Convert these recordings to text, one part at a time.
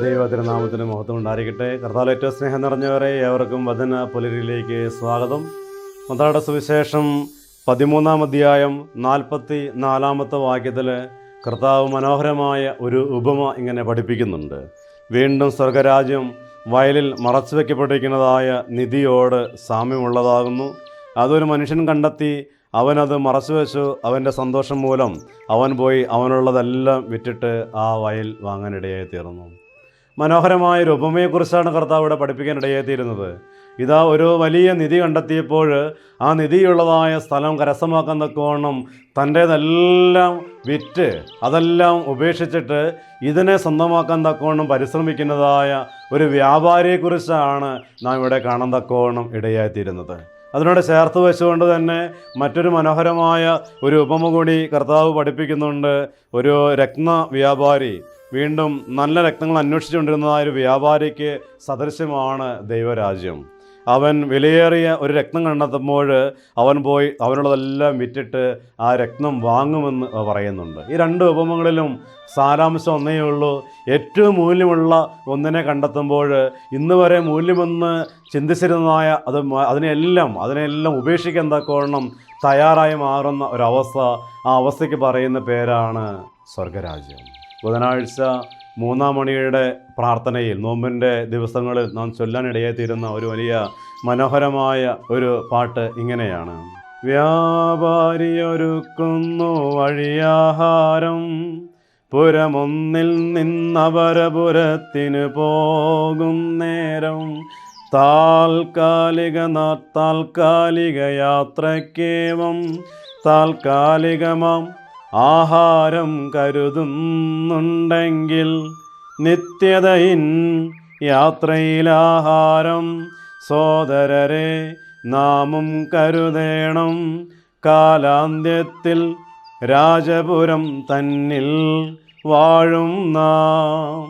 ദൈവത്തിരുനാമത്തിന് മഹത്വം ഉണ്ടായിരിക്കട്ടെ കർത്താവ് ഏറ്റവും സ്നേഹം നിറഞ്ഞവരെ ഏവർക്കും വചന പുലരിയിലേക്ക് സ്വാഗതം. മന്ത്രാട സുവിശേഷം പതിമൂന്നാം അധ്യായം നാൽപ്പത്തി നാലാമത്തെ വാക്യത്തിൽ കർത്താവ് മനോഹരമായ ഒരു ഉപമ ഇങ്ങനെ പഠിപ്പിക്കുന്നുണ്ട്. വീണ്ടും സ്വർഗരാജ്യം വയലിൽ മറച്ചു വയ്ക്കപ്പെട്ടിരിക്കുന്നതായ നിധിയോട് സാമ്യമുള്ളതാകുന്നു. അതൊരു മനുഷ്യൻ കണ്ടെത്തി അവനത് മറച്ചു വെച്ചു. അവന്റെ സന്തോഷം മൂലം അവൻ പോയി അവനുള്ളതെല്ലാം വിറ്റിട്ട് ആ വയൽ വാങ്ങാനിടയായി തീർന്നു. മനോഹരമായ ഒരു ഉപമയെക്കുറിച്ചാണ് കർത്താവ് ഇവിടെ പഠിപ്പിക്കാൻ ഇടയായിത്തീരുന്നത് ഇതാ ഒരു വലിയ നിധി കണ്ടെത്തിയപ്പോൾ ആ നിധിയുള്ളതായ സ്ഥലം കരസ്ഥമാക്കാൻ തക്കവണ്ണം തന്റേതെല്ലാം വിറ്റ് അതെല്ലാം ഉപേക്ഷിച്ചിട്ട് ഇതിനെ സ്വന്തമാക്കാൻ തക്കവണ്ണം പരിശ്രമിക്കുന്നതായ ഒരു വ്യാപാരിയെക്കുറിച്ചാണ് നാം ഇവിടെ കാണാൻ തക്കവണ്ണം ഇടയായിത്തീരുന്നത്. അതിനോട് ചേർത്ത് വെച്ചുകൊണ്ട് തന്നെ മറ്റൊരു മനോഹരമായ ഒരു ഉപമ കൂടി കർത്താവ് പഠിപ്പിക്കുന്നുണ്ട്. ഒരു രത്ന വ്യാപാരി വീണ്ടും നല്ല രക്തങ്ങൾ അന്വേഷിച്ചുകൊണ്ടിരുന്നതായ ഒരു വ്യാപാരിക്ക് സദൃശ്യമാണ് ദൈവരാജ്യം. അവൻ വിലയേറിയ ഒരു രക്തം കണ്ടെത്തുമ്പോൾ അവൻ പോയി അവനുള്ളതെല്ലാം വിറ്റിട്ട് ആ രക്തം വാങ്ങുമെന്ന് പറയുന്നുണ്ട്. ഈ രണ്ട് ഉപമങ്ങളിലും സാരാംശം ഒന്നേ ഉള്ളൂ. ഏറ്റവും മൂല്യമുള്ള ഒന്നിനെ കണ്ടെത്തുമ്പോൾ ഇന്ന് വരെ മൂല്യമെന്ന് ചിന്തിച്ചിരുന്നതായ അത് അതിനെല്ലാം അതിനെല്ലാം ഉപേക്ഷിക്കാൻ തക്കവണ്ണം തയ്യാറായി മാറുന്ന ഒരവസ്ഥ ആ അവസ്ഥയ്ക്ക് പറയുന്ന പേരാണ് സ്വർഗരാജ്യം. ബുധനാഴ്ച മൂന്നാം മണിയുടെ പ്രാർത്ഥനയിൽ നോമ്പിന്റെ ദിവസങ്ങളിൽ നാം ചൊല്ലാനിടയായിത്തീരുന്ന ഒരു വലിയ മനോഹരമായ ഒരു പാട്ട് ഇങ്ങനെയാണ്. വ്യാപാരിയൊരുക്കുന്നു വഴിയാഹാരം പുരമൊന്നിൽ നിന്നപരപുരത്തിന് പോകും നേരം. താൽക്കാലിക താൽക്കാലിക യാത്രക്കേവം താൽക്കാലികമാം ആഹാരം കരുതുന്നുണ്ടെങ്കിൽ നിത്യതയിൻ യാത്രയിലാഹാരം സോദരരെ നാമും കരുതേണം. കാലാന്ത്യത്തിൽ രാജപുരം തന്നിൽ വാഴും നാം.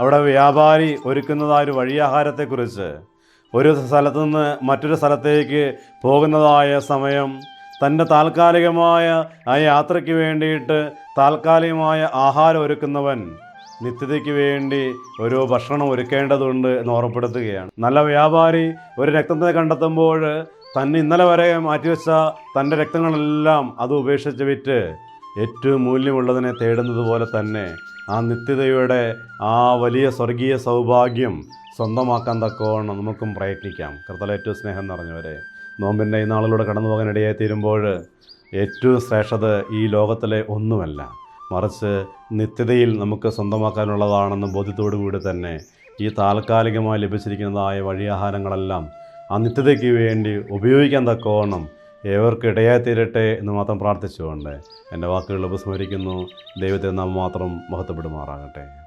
അവിടെ വ്യാപാരി ഒരുക്കുന്നതായ ഒരു വഴിയാഹാരത്തെക്കുറിച്ച്. ഒരു സ്ഥലത്തുനിന്ന് മറ്റൊരു സ്ഥലത്തേക്ക് പോകുന്നതായ സമയം തന്റെ താൽക്കാലികമായ ആ യാത്രയ്ക്ക് വേണ്ടിയിട്ട് താൽക്കാലികമായ ആഹാരം ഒരുക്കുന്നവൻ നിത്യതയ്ക്ക് വേണ്ടി ഒരു ഭക്ഷണം ഒരുക്കേണ്ടതുണ്ട് എന്ന് ഓർമ്മപ്പെടുത്തുകയാണ്. നല്ല വ്യാപാരി ഒരു രക്തത്തെ കണ്ടെത്തുമ്പോൾ തന്നെ ഇന്നലെ വരെ മാറ്റിവെച്ച തന്റെ രക്തങ്ങളെല്ലാം അത് ഉപേക്ഷിച്ച് വിറ്റ് ഏറ്റവും മൂല്യമുള്ളതിനെ തേടുന്നത് പോലെ തന്നെ ആ നിത്യതയുടെ ആ വലിയ സ്വർഗീയ സൗഭാഗ്യം സ്വന്തമാക്കാൻ തക്കവണ്ണം നമുക്കും പ്രയത്നിക്കാം. കർത്തല ഏറ്റവും സ്നേഹം നിറഞ്ഞവരെ. നോമ്പിന്റെ ഈ നാളിലൂടെ കടന്നു പോകാൻ ഇടയായി തീരുമ്പോൾ ഏറ്റവും ശ്രേഷ്ഠത ഈ ലോകത്തിലെ ഒന്നുമല്ല. മറിച്ച് നിത്യതയിൽ നമുക്ക് സ്വന്തമാക്കാനുള്ളതാണെന്ന ബോധ്യത്തോടു കൂടി തന്നെ ഈ താൽക്കാലികമായി ലഭിച്ചിരിക്കുന്നതായ വഴിയാഹാരങ്ങളെല്ലാം ആ നിത്യതയ്ക്ക് വേണ്ടി ഉപയോഗിക്കാൻ തക്കവണ്ണം ഏവർക്ക് ഇടയായി തീരട്ടെ എന്ന് മാത്രം പ്രാർത്ഥിച്ചുകൊണ്ട് എന്റെ വാക്കുകൾ ഉപസ്മരിക്കുന്നു. ദൈവത്തെ നാം മാത്രം മഹത്വപ്പെടുമാറാകട്ടെ.